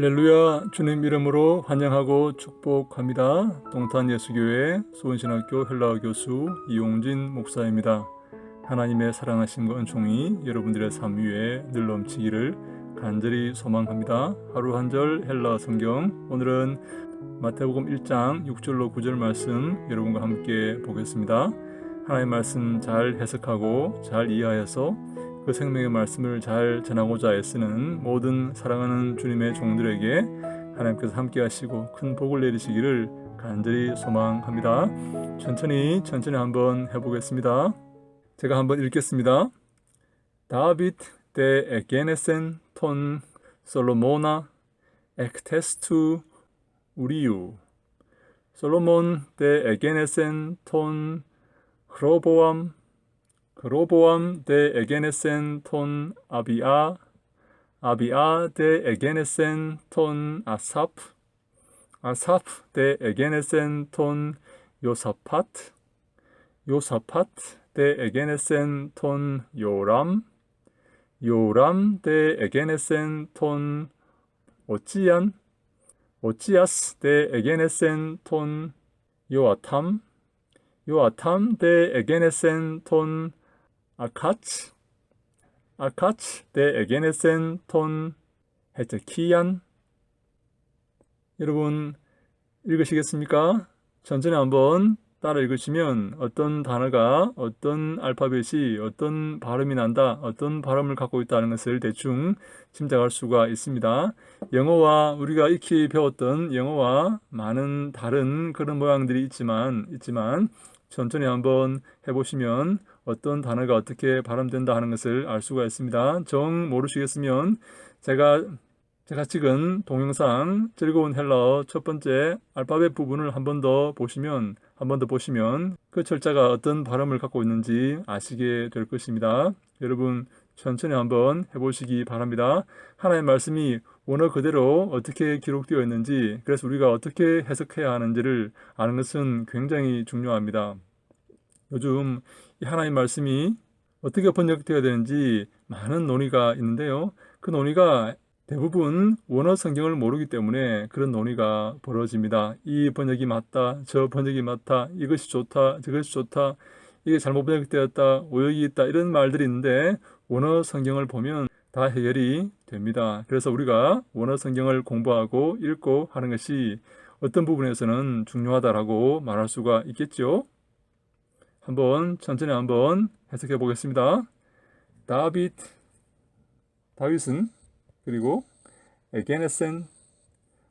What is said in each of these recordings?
할렐루야 주님 이름으로 환영하고 축복합니다. 동탄 예수교회 수원신학교 헬라어 교수 이용진 목사입니다. 하나님의 사랑하심과 은총이 여러분들의 삶 위에 늘 넘치기를 간절히 소망합니다. 하루 한 절 헬라어 성경 오늘은 마태복음 1장 6절로 9절 말씀 여러분과 함께 보겠습니다. 하나님의 말씀 잘 해석하고 잘 이해하여서 그 생명의 말씀을 잘 전하고자 애쓰는 모든 사랑하는 주님의 종들에게 하나님께서 함께 하시고 큰 복을 내리시기를 간절히 소망합니다. 천천히 천천히 한번 해보겠습니다. 제가 한번 읽겠습니다. 다비트 데 에게네센 톤 솔로모나 엑테스투 우리유 솔로몬 데 에게네센 톤 크로보암 그 로보암 데 에게네센 톤 아비아 아비아 데 에게네센 톤 아사프 아사프 데 에게네센 톤 요사파트 요사파트 데 에게네센 톤 요람 요람 데 에게네센 톤 오찌안 오찌아스 데 에게네센 톤 요아탐 요아탐 데 에게네센 톤 아카츠 아카츠 데 에게네센 톤. 헤테키안. 여러분 읽으시겠습니까? 천천히 한번 따라 읽으시면 어떤 단어가 어떤 알파벳이 어떤 발음이 난다 어떤 발음을 갖고 있다는 것을 대충 짐작할 수가 있습니다. 영어와 우리가 익히 배웠던 영어와 많은 다른 그런 모양들이 있지만 있지만 천천히 한번 해보시면 어떤 단어가 어떻게 발음된다 하는 것을 알 수가 있습니다. 정 모르시겠으면 제가 제가 찍은 동영상 즐거운 헬라어 첫 번째 알파벳 부분을 한 번 더 보시면 한 번 더 보시면 그 철자가 어떤 발음을 갖고 있는지 아시게 될 것입니다. 여러분 천천히 한번 해보시기 바랍니다. 하나의 말씀이 원어 그대로 어떻게 기록되어 있는지 그래서 우리가 어떻게 해석해야 하는지를 아는 것은 굉장히 중요합니다. 요즘 이 하나님 말씀이 어떻게 번역되어야 되는지 많은 논의가 있는데요. 그 논의가 대부분 원어 성경을 모르기 때문에 그런 논의가 벌어집니다. 이 번역이 맞다, 저 번역이 맞다, 이것이 좋다, 저것이 좋다, 이게 잘못 번역되었다, 오역이 있다 이런 말들이 있는데 원어 성경을 보면 다 해결이 됩니다. 그래서 우리가 원어 성경을 공부하고 읽고 하는 것이 어떤 부분에서는 중요하다라고 말할 수가 있겠죠. 한번 천천히 한번 해석해 보겠습니다. 다빗 다윗은 그리고 에게네센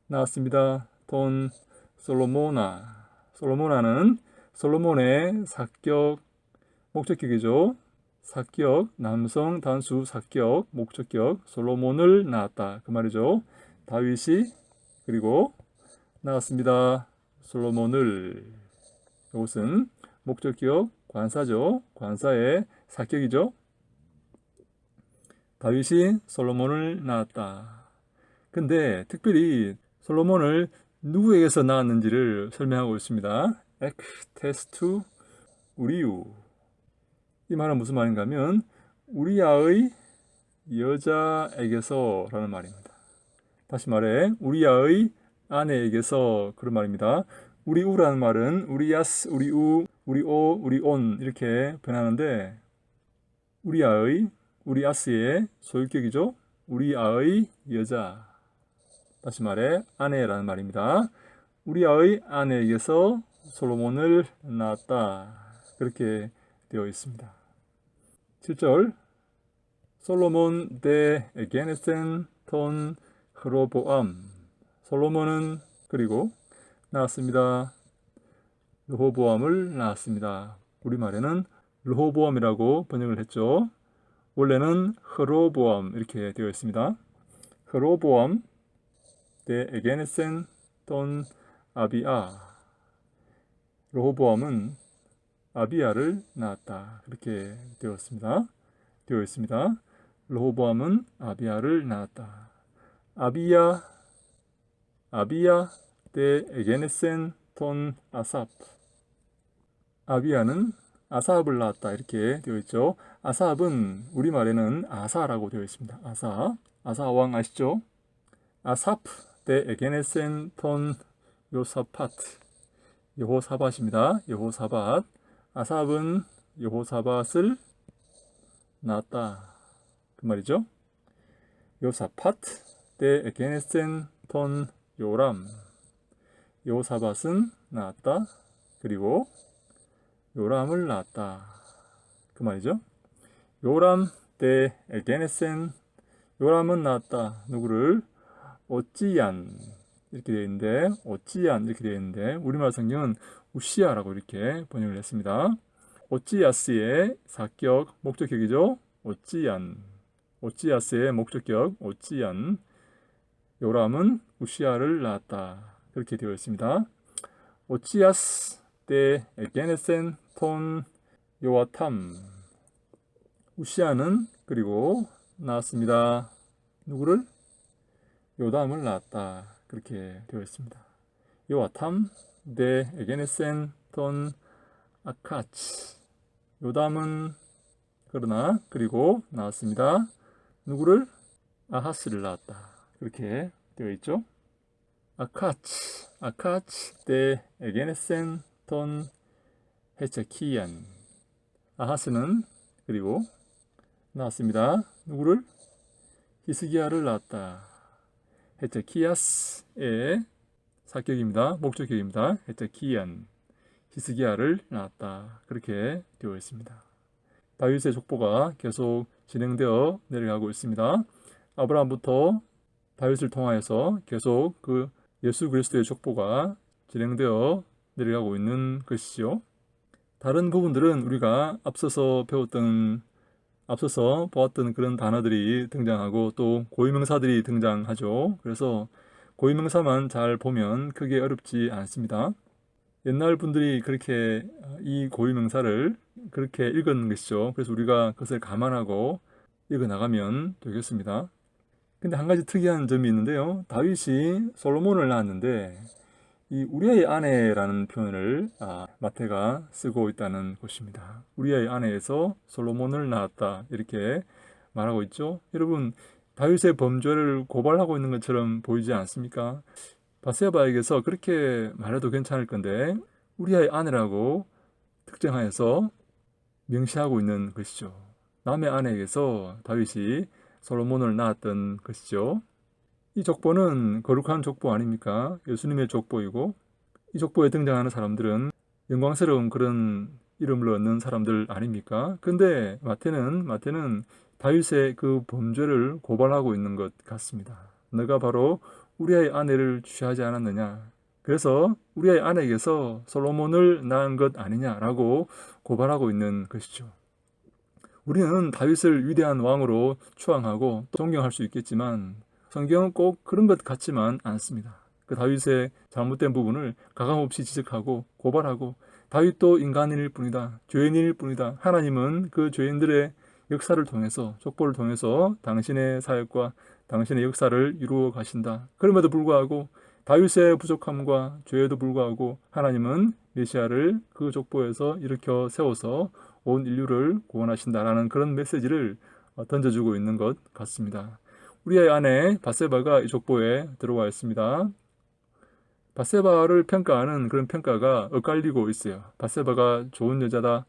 나왔습니다. 돈 솔로모나 솔로모나는 솔로몬의 사격 목적격이죠. 사격 남성 단수 사격 목적격 솔로몬을 낳았다 그 말이죠. 다윗이 그리고 나왔습니다. 솔로몬을 이것은 목적격 관사죠. 관사의 사격이죠. 다윗이 솔로몬을 낳았다. 근데 특별히 솔로몬을 누구에게서 낳았는지를 설명하고 있습니다. 엑테스투 우리유. 이 말은 무슨 말인가 하면 우리아의 여자에게서 라는 말입니다. 다시 말해 우리아의 아내에게서 그런 말입니다. 우리우라는 말은 우리야스, 우리우, 우리 오, 우리 온 이렇게 변하는데 우리아의 우리아스의 소유격이죠. 우리아의 여자. 다시 말해 아내라는 말입니다. 우리아의 아내에게서 솔로몬을 낳았다. 그렇게 되어 있습니다. 7절 솔로몬 데 에게네센 톤 흐로보암 솔로몬은 그리고 낳았습니다. 르호보암을 낳았습니다. 우리말에는 르호보암이라고 번역을 했죠. 원래는 흐로보암 이렇게 되어 있습니다. 흐로보암 데 에게네센 돈 아비아 르호보암은 아비아를 낳았다. 그렇게 되었습니다. 되어 있습니다. 르호보암은 아비아를 낳았다. 아비야 아비야 데 에게네센 톤 아삽 아비아는 아사압을 낳았다 이렇게 되어 있죠. 아사압은 우리말에는 아사라고 되어 있습니다. 아사 아사 왕 아시죠? 아사프 대 에게네센 톤 요사파트 여호사밧입니다. 여호사밧 아삽은 여호사밧을 낳았다 그 말이죠. 요사파트 대 에게네센 톤 요람 여호사밧은 낳았다 그리고 요람을 낳았다 그 말이죠. 요람 대 에게네센 요람은 낳았다 누구를 오찌얀 이렇게 되어 있는데 오찌얀 이렇게 되어 있는데 우리말 성경은 우시아라고 이렇게 번역을 했습니다. 오찌야스의 사격 목적격이죠. 오찌얀 오찌야스의 목적격 오찌얀 요람은 우시아를 낳았다 그렇게 되어 있습니다. 오찌야스 때 에게네센 톤 요아탐 우시아는 그리고 낳았습니다. 누구를? 요담을 낳았다. 그렇게 되어 있습니다. 요아탐 데 에게네센 톤 아카치 요담은 그러나 그리고 낳았습니다. 누구를? 아하스를 낳았다. 그렇게 되어 있죠. 아카치 아카치 데 에게네센 톤 헤체키안 아하스는 그리고 낳았습니다. 누구를? 히스기야를 낳았다. 헤체키야스의 사격입니다. 목적격입니다. 헤체키안 히스기야를 낳았다. 그렇게 되어 있습니다. 다윗의 족보가 계속 진행되어 내려가고 있습니다. 아브라함부터 다윗을 통하여서 계속 그 예수 그리스도의 족보가 진행되어 내려가고 있는 것이죠. 다른 부분들은 우리가 앞서서 배웠던 앞서서 보았던 그런 단어들이 등장하고 또 고유명사들이 등장하죠. 그래서 고유명사만 잘 보면 크게 어렵지 않습니다. 옛날 분들이 그렇게 이 고유명사를 그렇게 읽은 것이죠. 그래서 우리가 그것을 감안하고 읽어 나가면 되겠습니다. 근데 한 가지 특이한 점이 있는데요. 다윗이 솔로몬을 낳았는데 이 우리의 아내라는 표현을 아, 마태가 쓰고 있다는 것입니다. 우리의 아내에서 솔로몬을 낳았다 이렇게 말하고 있죠. 여러분 다윗의 범죄를 고발하고 있는 것처럼 보이지 않습니까? 바세바에게서 그렇게 말해도 괜찮을 건데 우리의 아내라고 특정하여서 명시하고 있는 것이죠. 남의 아내에게서 다윗이 솔로몬을 낳았던 것이죠. 이 족보는 거룩한 족보 아닙니까? 예수님의 족보이고 이 족보에 등장하는 사람들은 영광스러운 그런 이름을 얻는 사람들 아닙니까? 근데 마태는 마태는 다윗의 그 범죄를 고발하고 있는 것 같습니다. 너가 바로 우리의 아내를 취하지 않았느냐? 그래서 우리의 아내에게서 솔로몬을 낳은 것 아니냐라고 고발하고 있는 것이죠. 우리는 다윗을 위대한 왕으로 추앙하고 존경할 수 있겠지만 성경은 꼭 그런 것 같지만 않습니다. 그 다윗의 잘못된 부분을 가감없이 지적하고 고발하고 다윗도 인간일 뿐이다. 죄인일 뿐이다. 하나님은 그 죄인들의 역사를 통해서 족보를 통해서 당신의 사역과 당신의 역사를 이루어 가신다. 그럼에도 불구하고 다윗의 부족함과 죄에도 불구하고 하나님은 메시아를 그 족보에서 일으켜 세워서 온 인류를 구원하신다라는 그런 메시지를 던져주고 있는 것 같습니다. 우리의 아내 바세바가 이 족보에 들어와 있습니다. 바세바를 평가하는 그런 평가가 엇갈리고 있어요. 바세바가 좋은 여자다.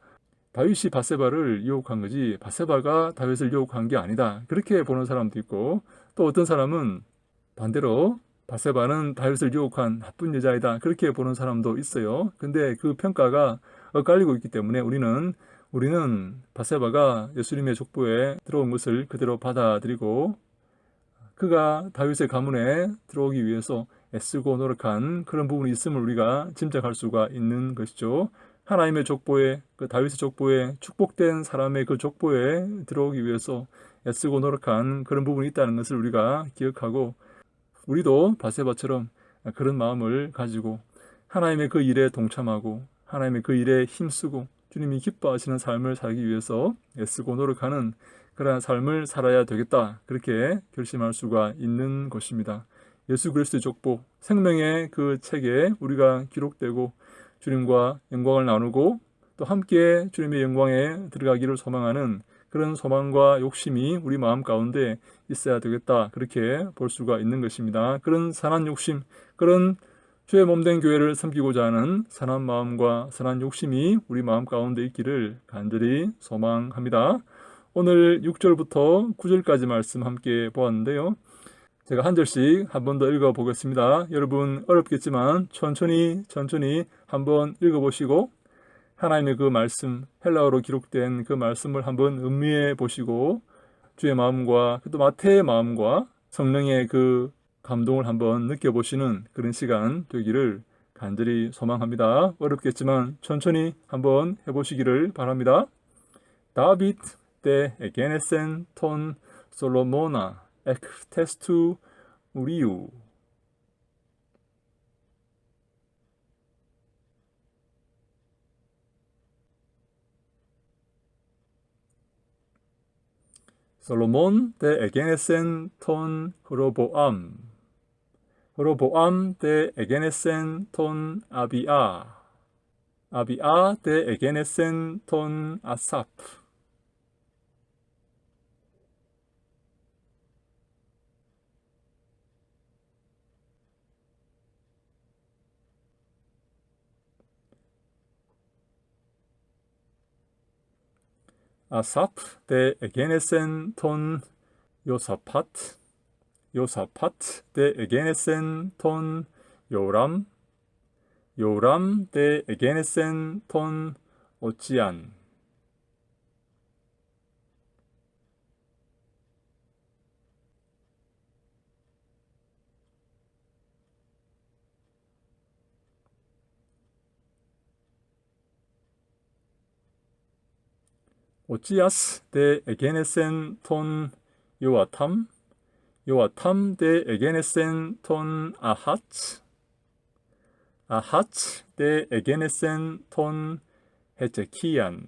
다윗이 바세바를 유혹한 거지 바세바가 다윗을 유혹한 게 아니다. 그렇게 보는 사람도 있고 또 어떤 사람은 반대로 바세바는 다윗을 유혹한 나쁜 여자이다. 그렇게 보는 사람도 있어요. 근데 그 평가가 엇갈리고 있기 때문에 우리는 우리는 바세바가 예수님의 족보에 들어온 것을 그대로 받아들이고 그가 다윗의 가문에 들어오기 위해서 애쓰고 노력한 그런 부분이 있음을 우리가 짐작할 수가 있는 것이죠. 하나님의 족보에 그 다윗의 족보에 축복된 사람의 그 족보에 들어오기 위해서 애쓰고 노력한 그런 부분이 있다는 것을 우리가 기억하고 우리도 바세바처럼 그런 마음을 가지고 하나님의 그 일에 동참하고 하나님의 그 일에 힘쓰고 주님이 기뻐하시는 삶을 살기 위해서 애쓰고 노력하는 그러한 삶을 살아야 되겠다. 그렇게 결심할 수가 있는 것입니다. 예수 그리스도의 족보, 생명의 그 책에 우리가 기록되고 주님과 영광을 나누고 또 함께 주님의 영광에 들어가기를 소망하는 그런 소망과 욕심이 우리 마음 가운데 있어야 되겠다. 그렇게 볼 수가 있는 것입니다. 그런 선한 욕심, 그런 주의 몸된 교회를 섬기고자 하는 선한 마음과 선한 욕심이 우리 마음 가운데 있기를 간절히 소망합니다. 오늘 6절부터 9절까지 말씀 함께 보았는데요. 제가 한 절씩 한 번 더 읽어 보겠습니다. 여러분 어렵겠지만 천천히 천천히 한번 읽어 보시고 하나님의 그 말씀 헬라어로 기록된 그 말씀을 한번 음미해 보시고 주의 마음과 또 마태의 마음과 성령의 그 감동을 한번 느껴보시는 그런 시간 되기를 간절히 소망합니다. 어렵겠지만 천천히 한번 해보시기를 바랍니다. 다비트 때 에게네센 톤 솔로모나 엑테스투 우리우 솔로몬 데 에게네센 톤 흐로보암. 흐로보암 데 에게네센 톤 아비아. 아비아 데 에게네센 톤 아사프 아사프 데 에게네센 톤 요사파트 요사파트 데 에게네센 톤 요람 요람 데 에게네센 톤 오치안 오찌아스 데 에게네센 톤 요아탐 요아탐 데 에게네센 톤 아하츠 아하츠 데 에게네센 톤 헤제키안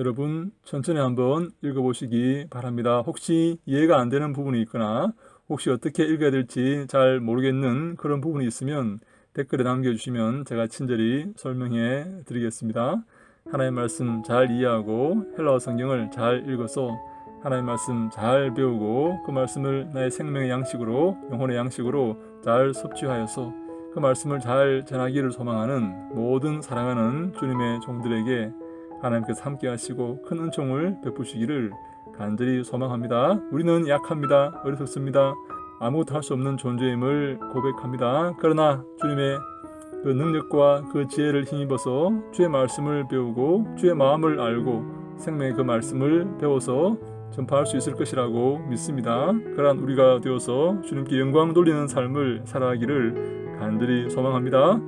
여러분 천천히 한번 읽어보시기 바랍니다. 혹시 이해가 안 되는 부분이 있거나 혹시 어떻게 읽어야 될지 잘 모르겠는 그런 부분이 있으면 댓글에 남겨주시면 제가 친절히 설명해 드리겠습니다. 하나의 말씀 잘 이해하고 헬라어 성경을 잘 읽어서 하나의 말씀 잘 배우고 그 말씀을 나의 생명의 양식으로 영혼의 양식으로 잘 섭취하여서 그 말씀을 잘 전하기를 소망하는 모든 사랑하는 주님의 종들에게 하나님께서 함께 하시고 큰 은총을 베푸시기를 간절히 소망합니다. 우리는 약합니다. 어리석습니다. 아무것도 할 수 없는 존재임을 고백합니다. 그러나 주님의 그 능력과 그 지혜를 힘입어서 주의 말씀을 배우고 주의 마음을 알고 생명의 그 말씀을 배워서 전파할 수 있을 것이라고 믿습니다. 그러한 우리가 되어서 주님께 영광 돌리는 삶을 살아가기를 간절히 소망합니다.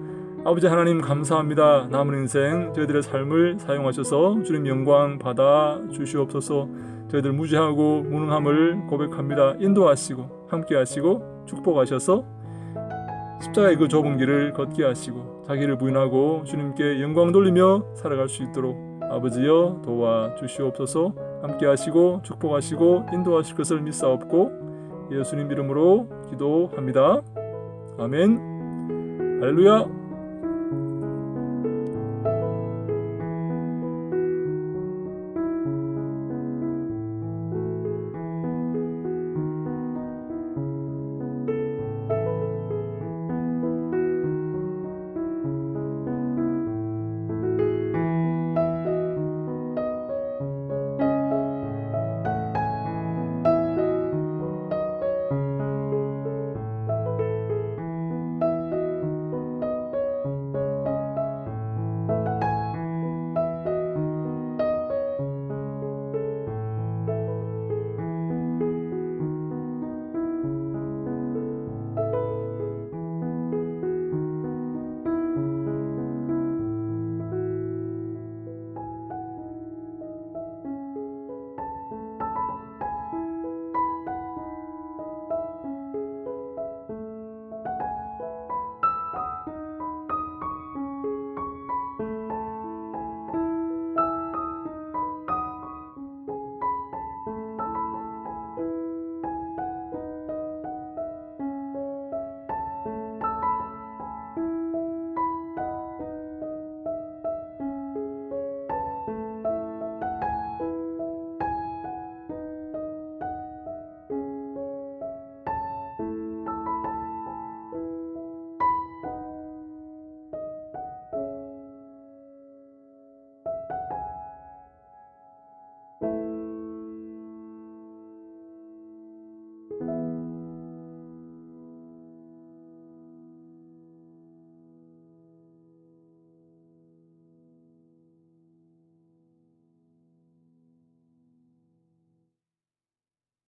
아버지 하나님 감사합니다. 남은 인생 저희들의 삶을 사용하셔서 주님 영광 받아 주시옵소서. 저희들 무지하고 무능함을 고백합니다. 인도하시고 함께 하시고 축복하셔서 십자가의 그 좁은 길을 걷게 하시고 자기를 부인하고 주님께 영광 돌리며 살아갈 수 있도록 아버지여 도와 주시옵소서. 함께 하시고 축복하시고 인도하실 것을 믿사옵고 예수님 이름으로 기도합니다. 아멘. 할렐루야.